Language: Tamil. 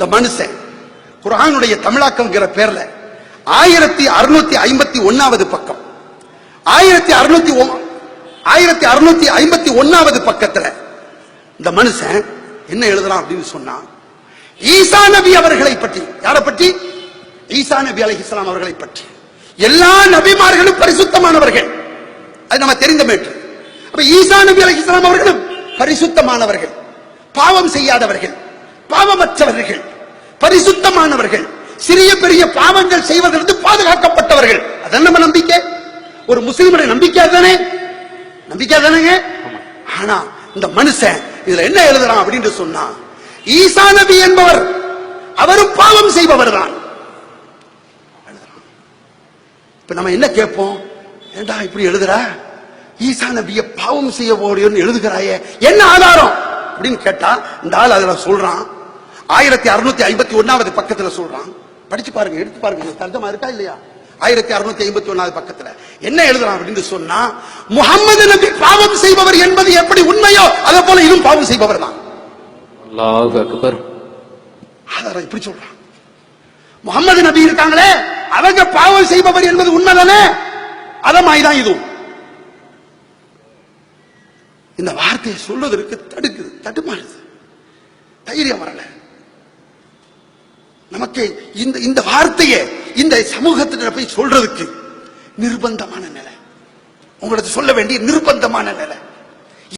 இந்த மனுஷன் குரானுடைய தமிழாக்கம்ங்கிற பேர்ல ஆயிரத்தி அறுநூத்தி ஐம்பத்தி ஒன்னாவது பக்கம். ஆயிரத்தி அறுநூத்தி ஆயிரத்தி அறுநூத்தி ஐம்பத்தி ஒன்னாவது பக்கத்துல இந்த மனுஷன் என்ன எழுதலாம் அப்படின்னு சொன்னா ஈசா நபி அவர்களை பற்றி. யாரை பற்றி? ஈசா நபி அலைஹிஸ்ஸலாம் அவர்களை பற்றி. எல்லா நபிமார்களும் பரிசுத்தமானவர்கள். அது நம்ம தெரிந்த மேற்று அப்ப ஈசா நபி அலைஹிஸ்ஸலாம் அவர்களும் பரிசுத்தமானவர்கள். பாவம் செய்யாதவர்கள். பாவமற்றவர்கள். பரிசுத்தமானவர்கள். சிறிய பெரிய பாவங்கள் செய்வதிலிருந்து பாதுகாக்கப்பட்டவர்கள். அதான் நம்ம நம்பிக்கை. ஒரு முஸ்லிமுடைய நம்பிக்கை தானே நம்பிக்கை தானேங்க ஆனா இந்த மனுஷன் இதுல என்ன எழுதுறான் அப்படின்னு சொன்னா ஈசா நபி என்பவர் அவரும் பாவம் செய்பவர் தான். இப்ப நம்ம என்ன கேட்போம்? ஏண்டா இப்படி எழுதுற? ஈசா நபிய பாவம் செய்ய போடியோன்னு எழுதுகிறாயே என்ன ஆதாரம்? அப்படின்னு கேட்டா இந்த ஆள் அதுல சொல்றான் ஆயிரத்தி அறுநூத்தி ஐம்பத்தி ஒன்னாவது பக்கத்துல சொல்றான். படிச்சு பாருங்க எடுத்து பாருங்க தர்ஜமா இருக்கா இல்லையா? ஆயிரத்தி அறுநூத்தி ஐம்பத்தி ஒன்னாவது பக்கத்துல. என்ன எழுதுறான் அப்படின்னு சொன்னா முகமது நபி பாவம் செய்பவர் என்பது எப்படி உண்மையோ அதே போல இதுவும் பாவம் செய்பவர் தான். இப்படி சொல்றான். முகமது நபி இருக்காங்களே அவங்க பாவம் செய்பவர் என்பது உண்மைதானே? அத மாதிரிதான் இதுவும். இந்த வார்த்தையை சொல்வதற்கு தடுக்குது தடுமாறுது. தைரியம் வரல. நமக்கு இந்த இந்த வார்த்தையை இந்த சமூகத்தினர் போய் சொல்றதுக்கு நிர்பந்தமான நிலை. உங்களுக்கு சொல்ல வேண்டிய நிர்பந்தமான நிலை.